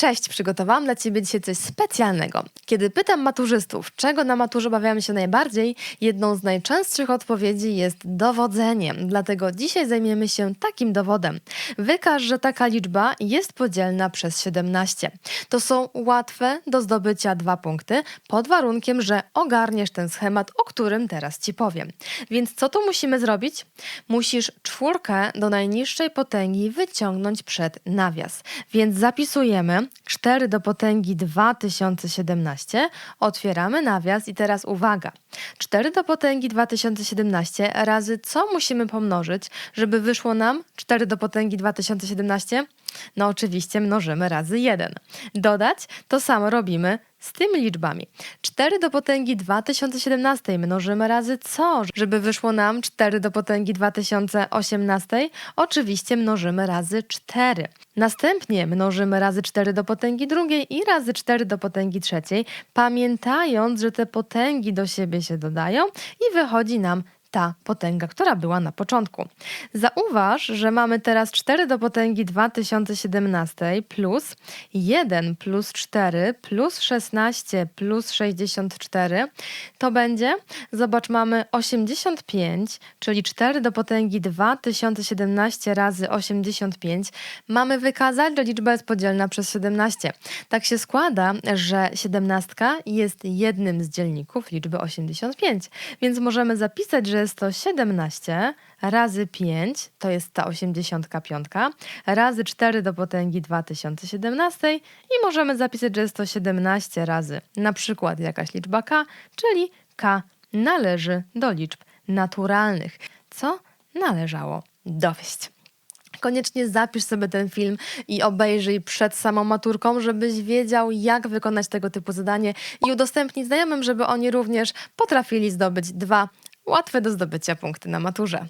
Cześć, przygotowałam dla Ciebie dzisiaj coś specjalnego. Kiedy pytam maturzystów, czego na maturze obawiają się najbardziej, jedną z najczęstszych odpowiedzi jest dowodzenie. Dlatego dzisiaj zajmiemy się takim dowodem. Wykaż, że taka liczba jest podzielna przez 17. To są łatwe do zdobycia dwa punkty, pod warunkiem, że ogarniesz ten schemat, o którym teraz Ci powiem. Więc co tu musimy zrobić? Musisz czwórkę do najniższej potęgi wyciągnąć przed nawias. Więc zapisujemy 4 do potęgi 2017, otwieramy nawias i teraz uwaga. 4 do potęgi 2017 razy co musimy pomnożyć, żeby wyszło nam 4 do potęgi 2017? No oczywiście mnożymy razy 1. Dodać to samo robimy z tymi liczbami. 4 do potęgi 2017 mnożymy razy co, żeby wyszło nam 4 do potęgi 2018? Oczywiście mnożymy razy 4. Następnie mnożymy razy 4 do potęgi drugiej i razy 4 do potęgi trzeciej, pamiętając, że te potęgi do siebie się dodają i wychodzi nam ta potęga, która była na początku. Zauważ, że mamy teraz 4 do potęgi 2017 plus 1 plus 4 plus 16 plus 64 to będzie, zobacz, mamy 85, czyli 4 do potęgi 2017 razy 85. Mamy wykazać, że liczba jest podzielna przez 17. Tak się składa, że 17 jest jednym z dzielników liczby 85, więc możemy zapisać, że jest to 17 razy 5, to jest ta 85, razy 4 do potęgi 2017 i możemy zapisać, że jest to 17 razy na przykład jakaś liczba k, czyli k należy do liczb naturalnych, co należało dowieść. Koniecznie zapisz sobie ten film i obejrzyj przed samą maturką, żebyś wiedział, jak wykonać tego typu zadanie i udostępnij znajomym, żeby oni również potrafili zdobyć dwa łatwe do zdobycia punkty na maturze.